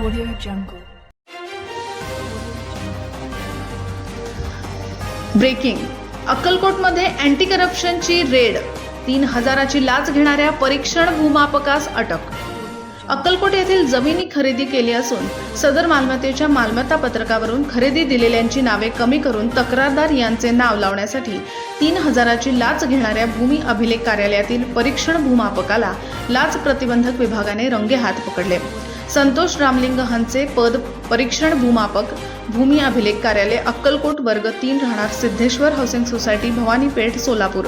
jungle. Breaking अक्कलकोटमध्ये anti करप्शनची raid तीन हजाराची लाच घेणाऱ्या परीक्षण भूमापकास अटक. अक्कलकोट येथील जमिनी खरेदी केली असून सदर मालमत्तेच्या मालमत्ता पत्रकावरून खरेदी दिलेल्यांची नावे कमी करून तक्रारदार यांचे नाव लावण्यासाठी तीन हजाराची लाच घेणाऱ्या भूमी अभिलेख कार्यालयातील परीक्षण भूमापकाला लाच प्रतिबंधक विभागाने रंगेहात पकडले. संतोष रामलिंग हंचे पद परीक्षण भूमापक भूमी अभिलेख कार्यालय अक्कलकोट वर्ग तीन राहणार सिद्धेश्वर हाऊसिंग सोसायटी भवानी पेठ सोलापूर.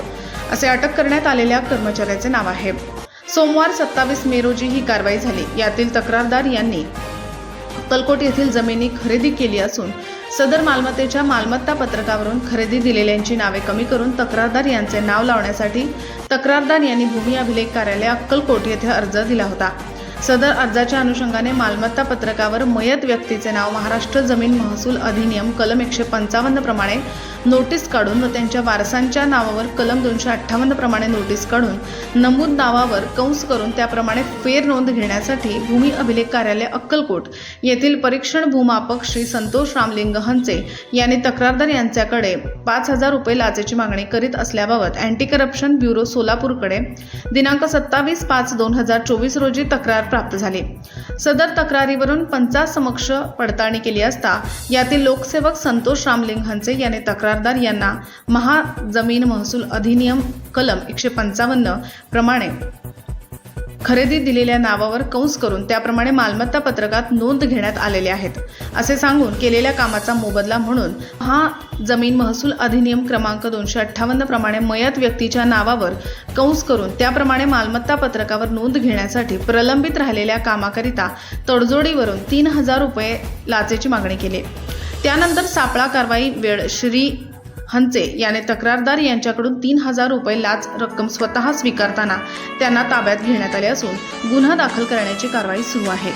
असे अटक करण्यात आलेल्या कर्मचाऱ्याचे नाव आहे. सोमवार सत्तावीस मे रोजी ही कारवाई झाली. यातील तक्रारदार यांनी अक्कलकोट येथील जमिनी खरेदी केली असून सदर मालमत्तेच्या मालमत्ता पत्रकावरून खरेदी दिलेल्यांची नावे कमी करून तक्रारदार यांचे नाव लावण्यासाठी तक्रारदार यांनी भूमी अभिलेख कार्यालय अक्कलकोट येथे अर्ज दिला होता. सदर अर्जाच्या अनुषंगाने मालमत्ता पत्रकावर मयत व्यक्तीचे नाव महाराष्ट्र जमीन महसूल अधिनियम कलम एकशे पंचावन्न प्रमाणे नोटीस काढून व त्यांच्या वारसांच्या नावावर कलम दोनशे अठ्ठावन्न प्रमाणे नोटीस काढून नमूद नावावर कंस करून त्याप्रमाणे फेर नोंद घेण्यासाठी भूमी अभिलेख कार्यालय अक्कलकोट येथील परीक्षण भूमापक श्री संतोष रामलिंग हंचे यांनी तक्रारदार यांच्याकडे पाच हजार रुपये लाचेची मागणी करीत असल्याबाबत अँटी करप्शन ब्युरो सोलापूरकडे दिनांक सत्तावीस पाच दोन हजार चोवीस रोजी तक्रार प्राप्त झाले. सदर तक्रारीवरून पंचासमक्ष पडताळणी केली असता यातील लोकसेवक संतोष रामलिंग याने तक्रारदार यांना महाजमीन महसूल अधिनियम कलम एकशे पंचावन्न प्रमाणे खरेदी दिलेल्या नावावर कंस करून त्याप्रमाणे मालमत्ता पत्रकात नोंद घेण्यात आलेले आहेत. असे सांगून केलेल्या कामाचा मोबदला म्हणून हा जमीन महसूल अधिनियम क्रमांक दोनशे अठ्ठावन्न प्रमाणे मयत व्यक्तीच्या नावावर कंस करून त्याप्रमाणे मालमत्ता पत्रकावर नोंद घेण्यासाठी प्रलंबित राहिलेल्या कामाकरिता तडजोडीवरून तीन हजार रुपये लाचेची मागणी केली. त्यानंतर सापळा कारवाई वेळ श्री हंचे याने तक्रारदार यांच्याकडून तीन हजार रुपये लाच रक्कम स्वतः स्वीकारताना त्यांना ताब्यात घेण्यात आले असून गुन्हा दाखल करण्याची कारवाई सुरू आहे.